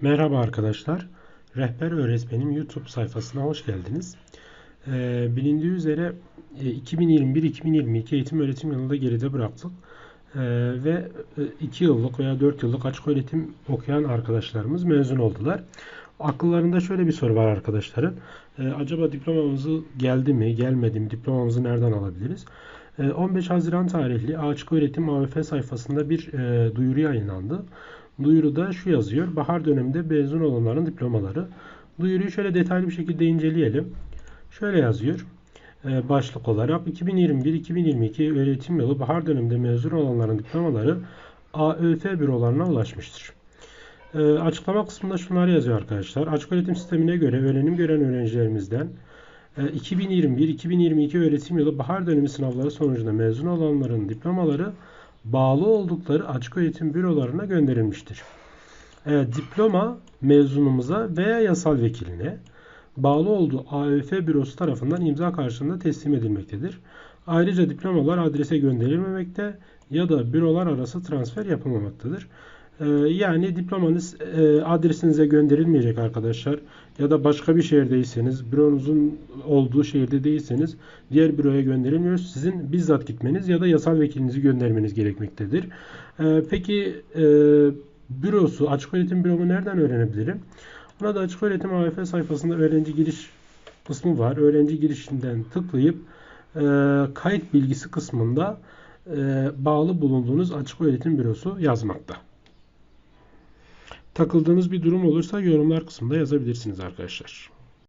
Merhaba arkadaşlar. Rehber Öğretmenim YouTube sayfasına hoş geldiniz. Ee, bilindiği üzere e, 2021-2022 eğitim öğretim yılında geride bıraktık. Ee, ve 2 yıllık veya 4 yıllık açık öğretim okuyan arkadaşlarımız mezun oldular. Akıllarında şöyle bir soru var arkadaşların. Ee, acaba diplomamızı geldi mi, gelmedi mi, diplomamızı nereden alabiliriz? Ee, 15 Haziran tarihli Açık Öğretim AVF sayfasında bir e, duyuru yayınlandı. Duyuruda şu yazıyor. Bahar döneminde mezun olanların diplomaları. Duyuruyu şöyle detaylı bir şekilde inceleyelim. Şöyle yazıyor. Ee, başlık olarak 2021-2022 öğretim yılı bahar döneminde mezun olanların diplomaları AÖF bürolarına ulaşmıştır. Ee, açıklama kısmında şunlar yazıyor arkadaşlar. Açık öğretim sistemine göre öğrenim gören öğrencilerimizden 2021-2022 e, öğretim yılı bahar dönemi sınavları sonucunda mezun olanların diplomaları bağlı oldukları açık öğretim bürolarına gönderilmiştir. E, diploma mezunumuza veya yasal vekiline bağlı olduğu AÖF bürosu tarafından imza karşılığında teslim edilmektedir. Ayrıca diplomalar adrese gönderilmemekte ya da bürolar arası transfer yapılmamaktadır. Ee, yani diplomanız e, adresinize gönderilmeyecek arkadaşlar. Ya da başka bir şehirdeyseniz, büronuzun olduğu şehirde değilseniz diğer büroya gönderilmiyor. Sizin bizzat gitmeniz ya da yasal vekilinizi göndermeniz gerekmektedir. Ee, peki e, bürosu, açık öğretim büromu nereden öğrenebilirim? Buna da açık öğretim AFF sayfasında öğrenci giriş kısmı var. Öğrenci girişinden tıklayıp e, kayıt bilgisi kısmında bağlı bulunduğunuz açık öğretim bürosu yazmakta. Takıldığınız bir durum olursa yorumlar kısmında yazabilirsiniz arkadaşlar.